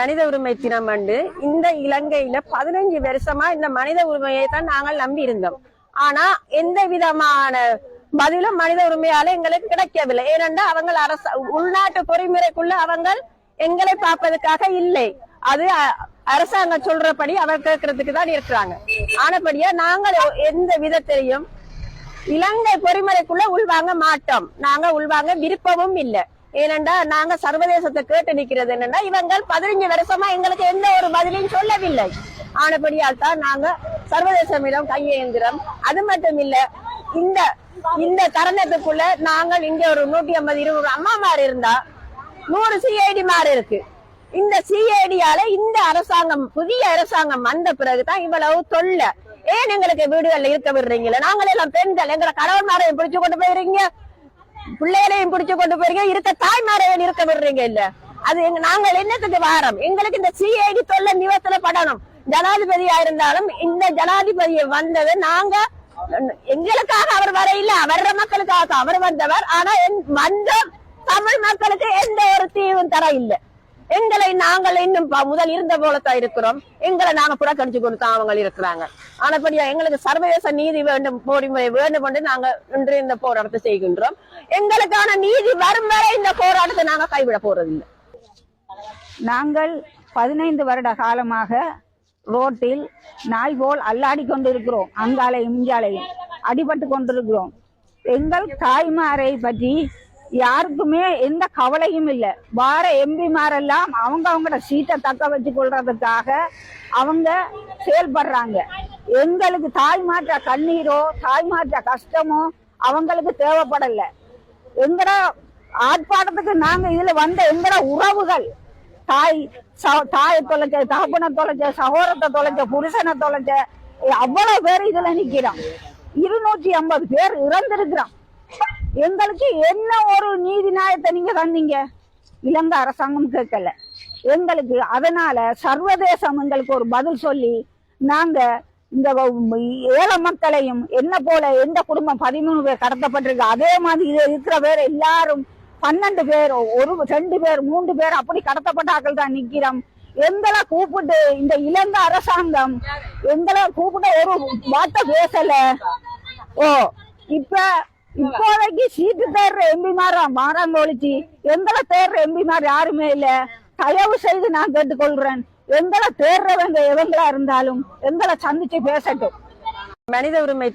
மனித உரிமை தினம் அண்டு இந்த இலங்கையில பதினஞ்சு வருஷமா இந்த மனித உரிமையை தான் நாங்கள் நம்பி இருந்தோம். ஆனா எந்த விதமான பதிலும் மனித உரிமையால எங்களுக்கு கிடைக்கவில்லை. ஏனென்றா அவங்க அரச உள்நாட்டு பொறிமுறைக்குள்ள அவங்க எங்களை பார்ப்பதற்காக இல்லை. அது அ- அரசாங்கம் சொல்றபடி அவர் கேட்கறதுக்கு தான் இருக்கிறாங்க. ஆனபடியா நாங்கள் எந்த விதத்திலையும் இலங்கை பொறிமுறைக்குள்ள உள்வாங்க மாட்டோம். நாங்க உள்வாங்க விருப்பமும் இல்லை. ஏனென்றா நாங்க சர்வதேசத்தை கேட்டு நிக்கிறது என்னன்னா இவங்க பதினஞ்சு வருஷமா எங்களுக்கு எந்த ஒரு பதிலையும் சொல்லவில்லை. ஆனபடியால் தான் நாங்க சர்வதேசமிடம் கையேந்திரம் அது மட்டும் இல்ல இந்த இந்த தருணத்துக்குள்ள நாங்கள் இங்க ஒரு நூத்தி ஐம்பது இருநூறு அம்மாமார் இருந்தா நூறு சிஐடி மாறு இருக்கு. இந்த சிஐடியால இந்த அரசாங்கம் புதிய அரசாங்கம் வந்த பிறகுதான் இவ்வளவு தொல்லை. ஏன் எங்களுக்கு வீடுகள்ல இருக்க விடுறீங்களா நாங்களே எல்லாம் பெண்கள் எங்களை கணவன்மாரையும் பிடிச்சு கொண்டு போயிருங்க பிள்ளைகளையும் பிடிச்சு கொண்டு போறீங்க. இருக்க தாய்மாரையும் இருக்க விடுறீங்க இல்ல? அது எங்க நாங்கள் என்னத்துக்கு வாரம்? எங்களுக்கு இந்த சிஐடி தொல்லை நிவர்த்தன படணும். ஜனாதிபதியா இருந்தாலும் இந்த ஜனாதிபதியை வந்தது நாங்க எங்களுக்காக அவர் வரையில இல்ல அவர மக்களுக்காக அவர் வந்தவர். ஆனா வந்த தமிழ் மக்களுக்கு எந்த ஒரு தீவும் தர இல்ல. எங்களை நாங்கள் இன்னும் முதல் இருந்த போலத்தான் இருக்கிறோம். எங்களை நாங்க புறக்கணிச்சு கொண்டு தான் அவங்க இருக்கிறாங்க. ஆனப்படியா எங்களுக்கு சர்வதேச நீதி வேண்டும் பொறிமுறை வேண்டும் என்று நாங்க இன்று இந்த போராட்டத்தை செய்கின்றோம். எங்களுக்கான நீதி வரும் வரை இந்த போராட்டத்தை நாங்க கைவிட போறதில்லை. நாங்கள் பதினைந்து வருட காலமாக ரோட்டில் நாய் போல் அல்லாடி கொண்டிருக்கிறோம். அங்காலையும் இங்காலையும் அடிபட்டு கொண்டிருக்கிறோம். எங்கள் தாய்மாரை பற்றி யாருக்குமே எந்த கவலையும் இல்லை. வார எம்பிமாரெல்லாம் அவங்க அவங்களோட சீட்டை தக்க வச்சு கொள்றதுக்காக அவங்க செயல்படுறாங்க. எங்களுக்கு தாய்மாற்ற கண்ணீரோ தாய்மாற்ற கஷ்டமோ அவங்களுக்கு தேவைப்படலை. எங்கட ஆர்ப்பாட்டத்துக்கு நாங்க இதுல வந்த எங்கட உறவுகள் தாய் ச- தாயை தொலைச்ச தகப்பனை தொலைச்ச சகோதரத்தை தொலைச்ச புருஷனை தொலைச்ச அவ்வளவு பேர் இதுல நிக்கிறோம். இருநூற்றி ஐம்பது பேர் இறந்திருக்கிறோம். எங்களுக்கு என்ன ஒரு நீதி நியாயத்தை நீங்க தந்தீங்க? இலங்கை அரசாங்கம் கேட்கல. எங்களுக்கு அதனால சர்வதேசம் எங்களுக்கு ஒரு பதில் சொல்லி நாங்க இந்த ஏழை மக்களையும் என்ன போல எந்த குடும்பம் பதிமூணு பேர் கடத்தப்பட்டிருக்கு அதே மாதிரி இது இருக்கிற பேர் எல்லாரும் பன்னெண்டு பேர் ஒரு ரெண்டு பேர் மூன்று பேர் அப்படி கடத்தப்பட்டாக்கள் தான் நிக்கிறோம் எங்களை கூப்பிட்டு இந்த இலங்கை அரசாங்கம் எங்களை கூப்பிட்டு ஒரு வார்த்தை பேசல. ஓ இப்ப இப்போதைக்கு சீட்டு தேர்ற எம்பிமாரா மாறாங்க ஒழிச்சு எங்களை தேர்ற எம்பிமார் யாருமே இல்ல. தயவு செய்து நான் கேட்டுக்கொள்றேன். எங்களை தேர்றவங்க எவங்களா இருந்தாலும் எங்களை சந்திச்சு பேசட்டும். மனித உரிமை